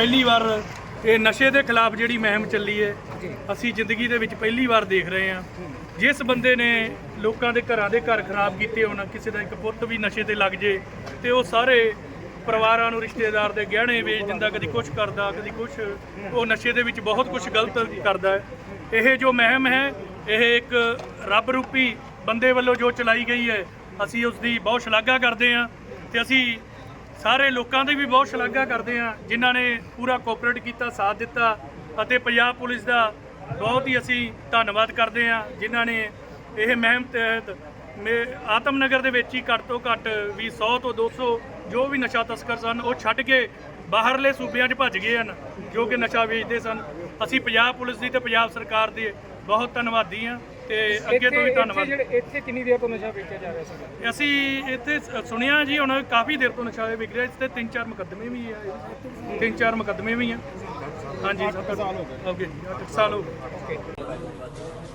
ਪਹਿਲੀ ਵਾਰ ਇਹ ਨਸ਼ੇ ਦੇ ਖਿਲਾਫ ਜਿਹੜੀ ਮਹਿਮ ਚੱਲੀ ਹੈ, ਅਸੀਂ ਜ਼ਿੰਦਗੀ ਦੇ ਵਿੱਚ ਪਹਿਲੀ ਵਾਰ ਦੇਖ ਰਹੇ ਹਾਂ। ਜਿਸ ਬੰਦੇ ਨੇ ਲੋਕਾਂ ਦੇ ਘਰਾਂ ਦੇ ਘਰ ਖਰਾਬ ਕੀਤੇ ਹੋਣਾ, ਕਿਸੇ ਦਾ ਇੱਕ ਪੁੱਤ ਵੀ ਨਸ਼ੇ ਤੇ ਲੱਗ ਜੇ, ਤੇ ਉਹ ਸਾਰੇ ਪਰਿਵਾਰਾਂ ਨੂੰ, ਰਿਸ਼ਤੇਦਾਰ ਦੇ ਗਹਿਣੇ ਵੇਚ ਦਿੰਦਾ, ਕਦੀ ਕੁਝ ਕਰਦਾ, ਕਦੀ ਕੁਝ ਉਹ ਨਸ਼ੇ ਦੇ ਵਿੱਚ ਬਹੁਤ ਕੁਝ ਗਲਤ ਕਰਦਾ ਹੈ। ਇਹ ਜੋ ਮਹਿਮ ਹੈ, ਇਹ ਇੱਕ ਰੱਬ ਰੂਪੀ ਬੰਦੇ ਵੱਲੋਂ ਜੋ ਚਲਾਈ ਗਈ ਹੈ, ਅਸੀਂ ਉਸ ਦੀ ਬਹੁਤ ਸ਼ਲਾਘਾ ਕਰਦੇ ਹਾਂ ਤੇ ਅਸੀਂ ਸਾਰੇ ਲੋਕਾਂ ਦੀ ਵੀ ਬਹੁਤ ਸ਼ਲਾਘਾ ਕਰਦੇ ਹਾਂ, ਜਿਨ੍ਹਾਂ ਨੇ ਪੂਰਾ ਕੋਆਪਰੇਟ ਕੀਤਾ, ਸਾਥ ਦਿੱਤਾ ਅਤੇ ਪੰਜਾਬ ਪੁਲਿਸ ਦਾ ਬਹੁਤ ਹੀ ਅਸੀਂ ਧੰਨਵਾਦ ਕਰਦੇ ਹਾਂ, ਜਿਨ੍ਹਾਂ ਨੇ ਇਹ ਮਹਿਮ ਤਹਿਤ ਮੇ ਆਤਮਨਗਰ ਦੇ ਵਿੱਚ ਹੀ ਘੱਟ ਤੋਂ ਘੱਟ ਵੀ 100 ਤੋਂ 200 ਜੋ ਵੀ ਨਸ਼ਾ ਤਸਕਰ ਸਨ, ਉਹ ਛੱਡ ਕੇ ਬਾਹਰਲੇ ਸੂਬਿਆਂ 'ਚ ਭੱਜ ਗਏ ਹਨ, ਜੋ ਕਿ ਨਸ਼ਾ ਵੇਚਦੇ ਸਨ। ਅਸੀਂ ਪੰਜਾਬ ਪੁਲਿਸ ਦੀ ਤੇ ਪੰਜਾਬ ਸਰਕਾਰ ਦੇ ਬਹੁਤ ਧੰਨਵਾਦੀ ਹਾਂ। ਤੇ ਅੱਗੇ ਤੋਂ ਵੀ ਧੰਨਵਾਦ। ਜਿਹੜੇ ਇੱਥੇ ਕਿੰਨੀ ਦੇਰ ਤੋਂ ਨਸ਼ਾ ਵੇਚਿਆ ਜਾ ਰਿਹਾ ਸੀਗਾ ਅਸੀਂ ਇੱਥੇ ਸ- ਸੁਣਿਆ ਜੀ ਹੁਣ ਕਾਫੀ ਦੇਰ ਤੋਂ ਨਸ਼ਾ ਵਿਕ ਰਿਹਾ। ਤੇ ਤਿੰਨ ਚਾਰ ਮੁਕੱਦਮੇ ਵੀ ਆ। ਤਿੰਨ ਚਾਰ ਮੁਕੱਦਮੇ ਵੀ ਆ। ਹਾਂਜੀ। 8 ਸਾਲ ਹੋ ਗਏ। ਓਕੇ ਜੀ 8 ਸਾਲ ਹੋ ਗਏ।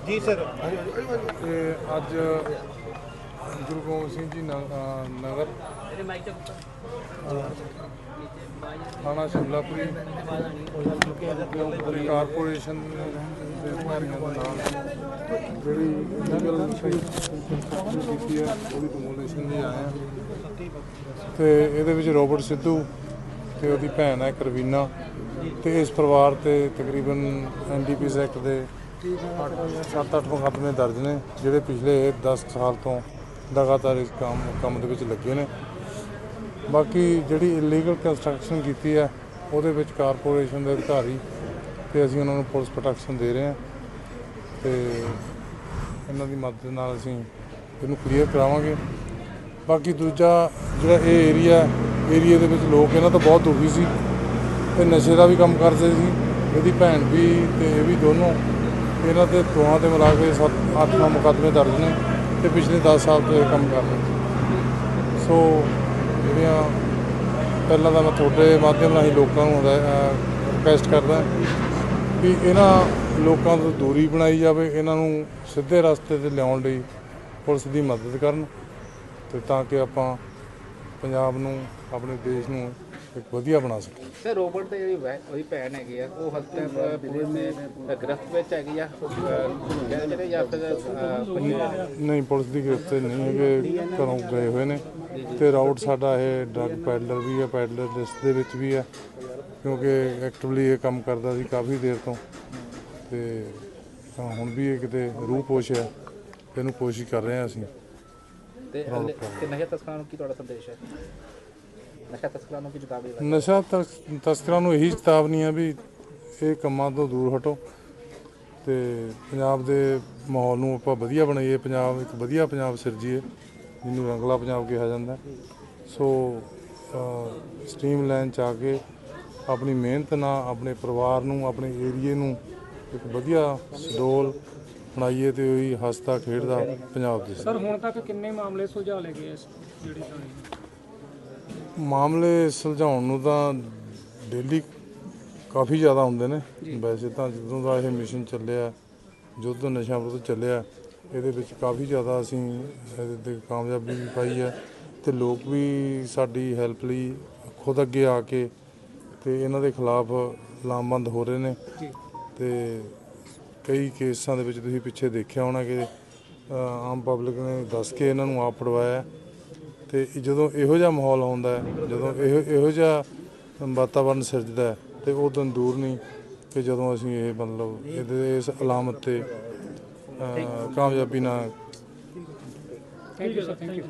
ਜੀ ਸਰ ਤੇ ਅੱਜ ਗੁਰੂ ਗੋਬਿੰਦ ਸਿੰਘ ਜੀ ਨਗਰ ਥਾਣਾ ਸ਼ਿਮਲਾਪੁਰੀ ਕਾਰਪੋਰੇਸ਼ਨ ਦੇ ਅਧਿਕਾਰੀਆਂ ਦੇ ਨਾਲ ਜਿਹੜੀ ਲੀਗਲ ਕੀਤੀ ਹੈ ਉਹਦੀ ਡਿਮੋਲੇਸ਼ਨ ਲਈ ਆਏ ਆ। ਤੇ ਇਹਦੇ ਵਿੱਚ ਰੋਬਰਟ ਸਿੱਧੂ ਤੇ ਉਹਦੀ ਭੈਣ ਹੈ ਕਰਵੀਨਾ ਤੇ ਇਸ ਪਰਿਵਾਰ ਤੇ ਤਕਰੀਬਨ ਐਨਡੀਪੀਐਸ ਐਕਟ ਦੇ 7-8 ਮੁਕੱਦਮੇ ਦਰਜ ਨੇ, ਜਿਹੜੇ ਪਿਛਲੇ 10 ਸਾਲ ਤੋਂ ਲਗਾਤਾਰ ਇਸ ਕੰਮ ਕੰਮ ਦੇ ਵਿੱਚ ਲੱਗੇ ਨੇ। ਬਾਕੀ ਜਿਹੜੀ ਇਲੀਗਲ ਕੰਸਟਰਕਸ਼ਨ ਕੀਤੀ ਹੈ, ਉਹਦੇ ਵਿੱਚ ਕਾਰਪੋਰੇਸ਼ਨ ਦੇ ਅਧਿਕਾਰੀ ਤੇ ਅਸੀਂ ਉਹਨਾਂ ਨੂੰ ਪੁਲਿਸ ਪ੍ਰੋਟੈਕਸ਼ਨ ਦੇ ਰਹੇ ਹਾਂ। ਤੇ ਇਹਨਾਂ ਦੀ ਮਦਦ ਨਾਲ ਅਸੀਂ ਇਹਨੂੰ ਕਲੀਅਰ ਕਰਾਵਾਂਗੇ। ਬਾਕੀ ਦੂਜਾ ਜਿਹੜਾ ਇਹ ਏਰੀਆ ਏਰੀਆ ਦੇ ਵਿੱਚ ਲੋਕ ਇਹਨਾਂ ਤੋਂ ਬਹੁਤ ਦੁਖੀ ਸੀ ਤੇ ਨਸ਼ੇ ਦਾ ਵੀ ਕੰਮ ਕਰਦੇ ਸੀ। ਇਹਦੀ ਭੈਣ ਵੀ ਤੇ ਇਹ ਵੀ ਦੋਨੋਂ ਇਹਨਾਂ ਤੇ ਦੋਹਾਂ ਤੇ ਮਿਲਾ ਕੇ 7 8 ਮੁਕੱਦਮੇ ਦਰਜ ਨੇ ਤੇ ਪਿਛਲੇ 10 ਸਾਲ ਤੋਂ ਇਹ ਕੰਮ ਕਰ ਰਹੇ ਸੀ ਸੋ ਜਿਹੜੀਆਂ ਪਹਿਲਾਂ ਤਾਂ ਮੈਂ ਤੁਹਾਡੇ ਮਾਧਿਅਮ ਰਾਹੀਂ ਲੋਕਾਂ ਨੂੰ ਰਿਕਵੈਸਟ ਕਰਦਾ। ਕਿ ਇਹਨਾਂ ਲੋਕਾਂ ਤੋਂ ਦੂਰੀ ਬਣਾਈ ਜਾਵੇ ਇਹਨਾਂ ਨੂੰ ਸਿੱਧੇ ਰਸਤੇ ਤੇ ਲਿਆਉਣ ਲਈ ਪੁਲਿਸ ਦੀ ਮਦਦ ਕਰਨ ਤੇ ਤਾਂ ਕਿ ਆਪਾਂ ਪੰਜਾਬ ਨੂੰ ਆਪਣੇ ਦੇਸ਼ ਨੂੰ ਇੱਕ ਵਧੀਆ ਬਣਾ ਸਕੀਏ। ਸਰ ਰੋਬਰਟ ਦੇ ਜਿਹੜੀ ਵੈ- ਉਹਦੀ ਭੈਣ ਹੈਗੀ ਆ ਉਹ ਹਸਤੇ ਪੁਲਿਸ ਦੇ ਗ੍ਰਿਫਤ ਵਿੱਚ ਹੈਗੀ ਆ ਕਹਿੰਦੇ ਜਿਹੜੇ ਜਾਂ ਫਿਰ ਅਹ, ਨਹੀਂ ਪੁਲਿਸ ਦੀ ਗ੍ਰਿਫਤ ਤੇ ਨਹੀਂ ਹੈਗੇ ਘਰੋਂ ਗਏ ਹੋਏ ਨੇ। ਤੇ ਰਾਊਟ ਸਾਡਾ ਇਹ ਡਰੱਗ ਪੈਡਲਰ ਵੀ ਹੈ ਪੈਡਲਰ ਲਿਸਟ ਦੇ ਵਿੱਚ ਵੀ ਹੈ ਕਿਉਂਕਿ ਐਕਟਿਵਲੀ ਇਹ ਕੰਮ ਕਰਦਾ ਸੀ ਕਾਫੀ ਦੇਰ ਤੋਂ। ਤੇ ਤਾਂ ਹੁਣ ਵੀ ਇਹ ਕਿਤੇ ਰੂਹ ਪੋਸ਼ ਹੈ। ਇਹਨੂੰ ਕੋਸ਼ਿਸ਼ ਕਰ ਰਹੇ ਹਾਂ ਅਸੀਂ। ਤੇ ਤੇ ਨਸ਼ਾ ਤਸਕਰਾਂ ਨੂੰ ਕੀ ਤੁਹਾਡਾ ਸੰਦੇਸ਼ ਹੈ? ਨਸ਼ਾ ਤਸਕਰਾਂ ਨੂੰ ਕੀ ਚੇਤਾਵਨੀ ਹੈ ਨਸ਼ਾ ਤਸ- ਤਸਕਰਾਂ ਨੂੰ ਇਹੀ ਚੇਤਾਵਨੀ ਹੈ ਵੀ ਇਹ ਕੰਮਾਂ ਤੋਂ ਦੂਰ ਹਟੋ। ਤੇ ਪੰਜਾਬ ਦੇ ਮਾਹੌਲ ਨੂੰ ਆਪਾਂ ਵਧੀਆ ਬਣਾਈਏ। ਪੰਜਾਬ ਇੱਕ ਵਧੀਆ ਪੰਜਾਬ ਸਿਰਜੀਏ ਜਿਹਨੂੰ ਰੰਗਲਾ ਪੰਜਾਬ ਕਿਹਾ ਜਾਂਦਾ। ਸੋ ਸਟ੍ਰੀਮ ਲਾਈਨ ਚ ਆ ਕੇ ਆਪਣੀ ਮਿਹਨਤ ਨਾਲ ਆਪਣੇ ਪਰਿਵਾਰ ਨੂੰ ਆਪਣੇ ਏਰੀਏ ਨੂੰ ਇੱਕ ਵਧੀਆ ਸਡੋਲ ਬਣਾਈਏ ਤੇ ਉਹੀ ਹੱਸਦਾ ਖੇਡਦਾ ਪੰਜਾਬ ਦੇ ਸਰ ਹੁਣ ਤੱਕ ਕਿੰਨੇ ਮਾਮਲੇ ਸੁਲਝਾ ਲਏ ਗਏ ਇਸ ਜਿਹੜੀ ਥਾਣੇ? ਮਾਮਲੇ ਸੁਲਝਾਉਣ ਨੂੰ ਤਾਂ ਡੇਲੀ ਕਾਫੀ ਜ਼ਿਆਦਾ ਹੁੰਦੇ ਨੇ। ਵੈਸੇ ਤਾਂ ਜਦੋਂ ਦਾ ਇਹ ਮਿਸ਼ਨ ਚੱਲਿਆ ਜਦੋਂ ਤੋਂ ਨਸ਼ਾ ਵਿਰੁੱਧ ਚੱਲਿਆ ਇਹਦੇ ਵਿੱਚ ਕਾਫੀ ਜ਼ਿਆਦਾ ਅਸੀਂ ਇਹਦੇ ਤੇ ਕਾਮਯਾਬੀ ਵੀ ਪਾਈ ਹੈ ਤੇ ਲੋਕ ਵੀ ਸਾਡੀ ਹੈਲਪ ਲਈ ਖੁਦ ਅੱਗੇ ਆ ਕੇ ਤੇ ਇਹਨਾਂ ਦੇ ਖਿਲਾਫ ਲਾਮਬੰਦ ਹੋ ਰਹੇ ਨੇ। ਤੇ ਕਈ ਕੇਸਾਂ ਦੇ ਵਿੱਚ ਤੁਸੀਂ ਪਿੱਛੇ ਦੇਖਿਆ ਹੋਣਾ ਕਿ ਆਮ ਪਬਲਿਕ ਨੇ ਦੱਸ ਕੇ ਇਹਨਾਂ ਨੂੰ ਆਪ ਫੜਵਾਇਆ। ਤੇ ਜਦੋਂ ਇਹੋ ਜਿਹਾ ਮਾਹੌਲ ਹੁੰਦਾ ਹੈ ਜਦੋਂ ਇਹੋ ਇਹੋ ਜਿਹਾ ਵਾਤਾਵਰਨ ਸਿਰਜਦਾ ਹੈ, ਤੇ ਉਹ ਦਿਨ ਦੂਰ ਨਹੀਂ ਕਿ ਜਦੋਂ ਅਸੀਂ ਇਹ ਮਤਲਬ ਇਹਦੇ ਇਸ ਅਲਾਮਤ ਤੇ ਕਾਮਯਾਬੀ ਨਾਲ thank you sir thank you